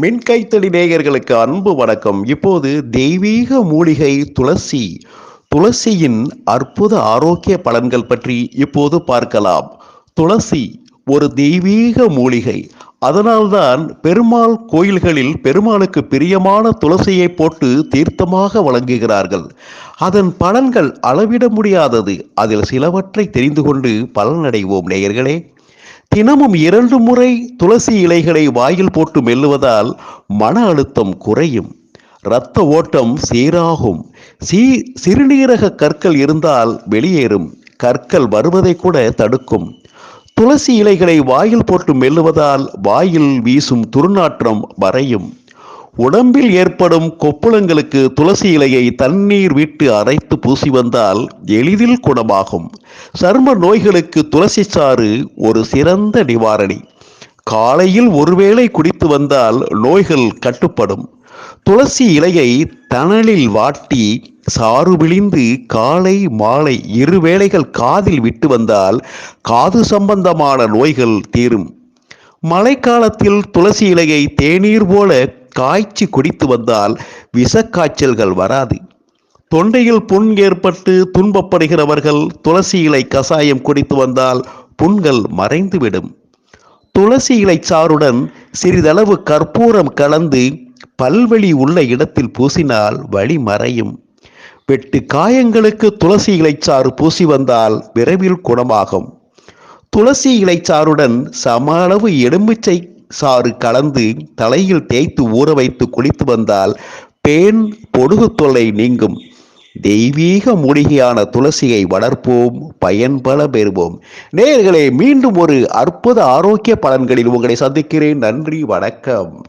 மின்கைத்தடி நேயர்களுக்கு அன்பு வணக்கம். இப்போது தெய்வீக மூலிகை துளசி. துளசியின் அற்புத ஆரோக்கிய பலன்கள் பற்றி இப்போது பார்க்கலாம். துளசி ஒரு தெய்வீக மூலிகை. அதனால்தான் பெருமாள் கோயில்களில் பெருமாளுக்கு பிரியமான துளசியை போட்டு தீர்த்தமாக வழங்குகிறார்கள். அதன் பலன்கள் அளவிட முடியாதது. அதில் சிலவற்றை தெரிந்து கொண்டு பலனடைவோம் நேயர்களே. தினமும் இரண்டு முறை துளசி இலைகளை வாயில் போட்டு மெல்லுவதால் மன அழுத்தம் குறையும். இரத்த ஓட்டம் சீராகும். சீ சிறுநீரக கற்கள் இருந்தால் வெளியேறும். கற்கள் வருவதை கூட தடுக்கும். துளசி இலைகளை வாயில் போட்டு மெல்லுவதால் வாயில் வீசும் துர்நாற்றம் மறையும் உடம்பில் ஏற்படும் கொப்புளங்களுக்கு துளசி இலையை தண்ணீர் விட்டு அரைத்து பூசி வந்தால் எளிதில் குணமாகும். சர்ம நோய்களுக்கு துளசி சாறு ஒரு சிறந்த நிவாரணி. காலையில் ஒருவேளை குடித்து வந்தால் நோய்கள் கட்டுப்படும். துளசி இலையை தணலில் வாட்டி சாறு விழிந்து காலை மாலை இரு வேளைகள் காதில் விட்டு வந்தால் காது சம்பந்தமான நோய்கள் தீரும். மழைக்காலத்தில் துளசி இலையை தேநீர் போல காய்ச்சி குடித்து வந்தால் விஷக்காய்ச்சல்கள் வராது. தொண்டையில் புண் ஏற்பட்டு துன்பப்படுகிறவர்கள் துளசி இலை கசாயம் குடித்து வந்தால் புண்கள் மறைந்துவிடும். துளசி இலை சாறுடன் சிறிதளவு கற்பூரம் கலந்து பல்வழி உள்ள இடத்தில் பூசினால் வழி மறையும். வெட்டு காயங்களுக்கு துளசி இலைச்சாறு பூசி வந்தால் விரைவில் குணமாகும். துளசி இலைச்சாறுடன் சம அளவு எலுமிச்சை சாறு கலந்து தலையில் தேய்த்து ஊற வைத்து குளித்து வந்தால் பேன் பொடுகு தொல்லை நீங்கும். தெய்வீக மூலிகையான துளசியை வளர்ப்போம் பயன்பல பெறுவோம். நேர்களே மீண்டும் ஒரு அற்புத ஆரோக்கிய பலன்களில் உங்களை சந்திக்கிறேன். நன்றி வணக்கம்.